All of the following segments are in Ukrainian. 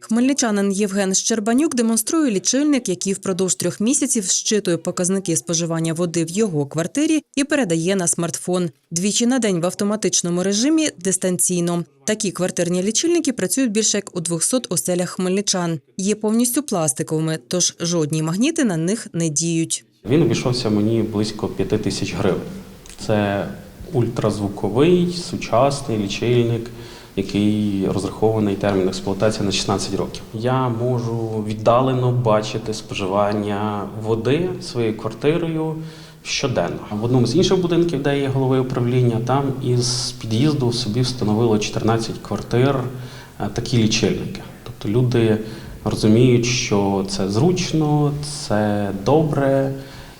Хмельничанин Євген Щербанюк демонструє лічильник, який впродовж трьох місяців щитує показники споживання води в його квартирі і передає на смартфон. Двічі на день в автоматичному режимі дистанційно. Такі квартирні лічильники працюють більше як у 200 оселях хмельничан. Є повністю пластиковими, тож жодні магніти на них не діють. Він обійшовся мені близько 5 тисяч гривень. Це ультразвуковий сучасний лічильник, який розрахований термін експлуатації на 16 років. Я можу віддалено бачити споживання води своєю квартирою щоденно. В одному з інших будинків, де є голови управління, там із під'їзду собі встановило 14 квартир е, такі лічильники. Тобто люди розуміють, що це зручно, це добре,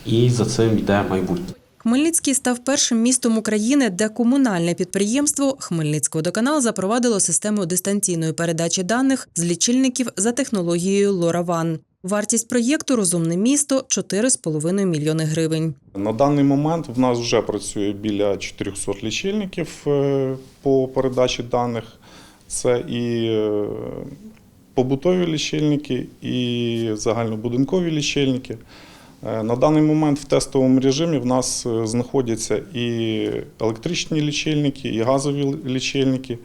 і за цим йде майбутнє. Хмельницький став першим містом України, де комунальне підприємство Хмельницькводоканал запровадило систему дистанційної передачі даних з лічильників за технологією LoRaWAN. Вартість проєкту Розумне місто 4,5 мільйони гривень. На даний момент в нас вже працює біля 400 лічильників е, по передачі даних. Це і е, побутові лічильники, і загальнобудинкові лічильники. Е, На даний момент в тестовому режимі в нас е, знаходяться і електричні лічильники, і газові лічильники.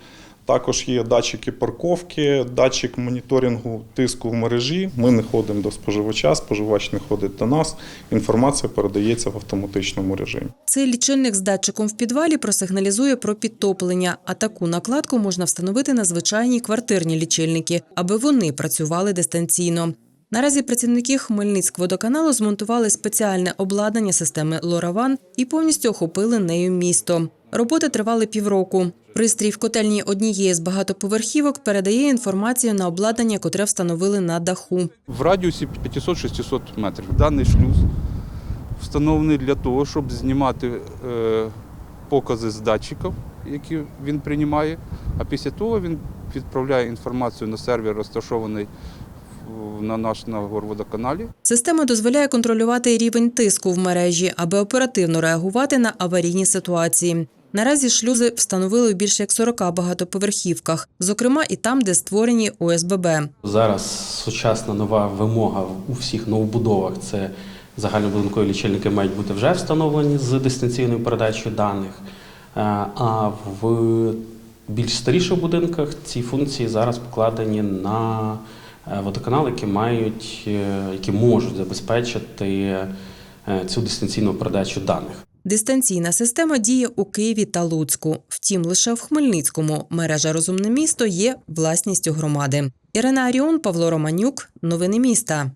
Також є датчики парковки, датчик моніторингу тиску в мережі. Ми не ходимо до споживача, споживач не ходить до нас. Інформація передається в автоматичному режимі. Цей лічильник з датчиком в підвалі просигналізує про підтоплення, а таку накладку можна встановити на звичайні квартирні лічильники, аби вони працювали дистанційно. Наразі працівники Хмельницькводоканалу змонтували спеціальне обладнання системи LoRaWAN і повністю охопили нею місто. Роботи тривали півроку. Пристрій в котельні однієї з багатоповерхівок передає інформацію на обладнання, котре встановили на даху. в радіусі 500-600 метрів. Даний шлюз встановлений для того, щоб знімати е, покази з датчиків, які він приймає, а після того він відправляє інформацію на сервер, розташований на наш на горводоканалі. Система дозволяє контролювати рівень тиску в мережі, аби оперативно реагувати на аварійні ситуації. Наразі шлюзи встановили у більше як 40 багатоповерхівках, зокрема і там, де створені ОСББ. Зараз сучасна нова вимога у всіх новобудовах це загальнобудинкові лічильники мають бути вже встановлені з дистанційною передачею даних. Е, А в більш старіших будинках ці функції зараз покладені на е, водоканал, які мають, е, які можуть забезпечити е, цю дистанційну передачу даних. Дистанційна система діє у Києві та Луцьку. Втім, лише в Хмельницькому мережа Розумне місто є власністю громади. Ірина Аріон, Павло Романюк. Новини міста.